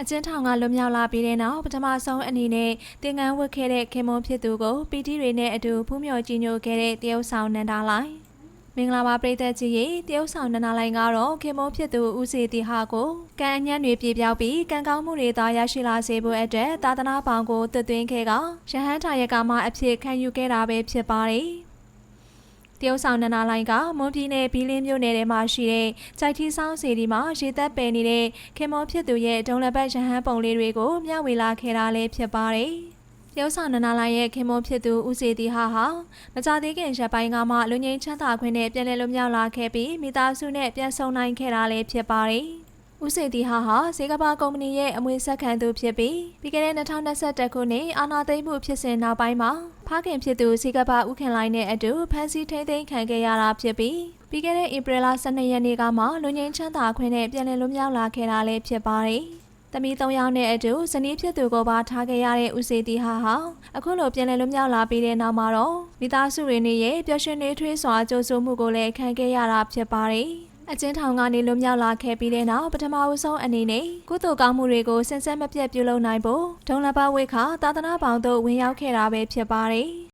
အကျဉ်းထောင်ကလွတ်မြောက်လာပြီးတဲ့နောက်ပထမဆုံးအနေနဲ့တင်ငန်းဝတ်ခဲ့တဲ့ခင်မွန်ဖြစ်သူကိုပီတီတွေနဲ့အတူဖူးမြော်ကြည်ညိုခဲ့တဲ့တရုတ်ဆောင်နန္ဒာလိုက်မင်္ဂလာပါပရိသတ်ကြီးရေတရုတ်ဆောင်နန္ဒာလိုက်ကတော့ခင်မွန်ဖြစ်သူဦးစီတီဟာကိုကံအညံ့တွေပြေပြောက်ပြီးကံကောင်းမှုတွေသာရရှိလာစေဖို့အတွက်သာသနာပေါင်းကိုတွတ်သွင်းခဲ့ကရဟန်းထာယကမအဖြစ်ခံယူခဲ့တာပဲဖြစ်ပါတယ် တရုတ်ဆောင်နန္ဒာလိုင်းကမွန်ပြည်နယ်ဘီလင်းမြို့နယ်ထဲမှာရှိတဲ့ကြိုက်ထီဆောင်စီဒီမှာရေသက်ပယ်နေတဲ့ခင်မောဖြစ်သူရဲ့ဒုံလပတ်ရဟန်းပုံလေးတွေကိုမျှဝေလာခဲ့တာလည်းဖြစ်ပါတယ်။ရုပ်ဆောင်နန္ဒာလိုင်းရဲ့ခင်မောဖြစ်သူဦးစီတီဟာဟာမကြသေးခင်ရက်ပိုင်းကမှလူငင်းချမ်းသာခွင့်နဲ့ပြည်လည်လွတ်မြောက်လာခဲ့ပြီးမိသားစုနဲ့ပြန်ဆုံနိုင်ခဲ့တာလည်းဖြစ်ပါတယ်။ ဦးစေတီဟာဟာဇေကဘာကုမ္ပဏီရဲ့အမွေဆက်ခံသူဖြစ်ပြီးပြီးခဲ့တဲ့2021ခုနှစ်အာနာသိမ့်မှုဖြစ်စဉ်နောက်ပိုင်းမှာဖခင်ဖြစ်သူဇေကဘာဥခင်လိုင်းနဲ့အတူဖမ်းဆီးထိန်းသိမ်းခံခဲ့ရတာဖြစ်ပြီးပြီးခဲ့တဲ့ဧပြီလ12ရက်နေ့ကမှလူငင်းချမ်းသာခွင့်နဲ့ပြည်လည်လွတ်မြောက်လာခဲ့တာလည်းဖြစ်ပါတယ်။တမီ၃ယောက်နဲ့အတူဇနီးဖြစ်သူကိုပါထားခဲ့ရတဲ့ဦးစေတီဟာဟာအခုလိုပြန်လည်လွတ်မြောက်လာပြီးတဲ့နောက်မှာတော့မိသားစုရင်းရဲ့ပျော်ရွှင်နေထွေးစွာကြိုးဆိုမှုကိုလည်းခံခဲ့ရတာဖြစ်ပါတယ်။ အကျဉ်းထောင်ကနေလွတ်မြောက်လာခဲ့ပြီးတဲ့နောက်ပထမဦးဆုံးအနေနဲ့ကုသိုလ်ကောင်းမှုတွေကိုစင်ဆက်မပြတ်ပြုလုပ်နိုင်ဖို့ဒုံလဘဝိခသာသနာပေါင်းတို့ဝင်ရောက်ခဲ့တာပဲဖြစ်ပါတယ်။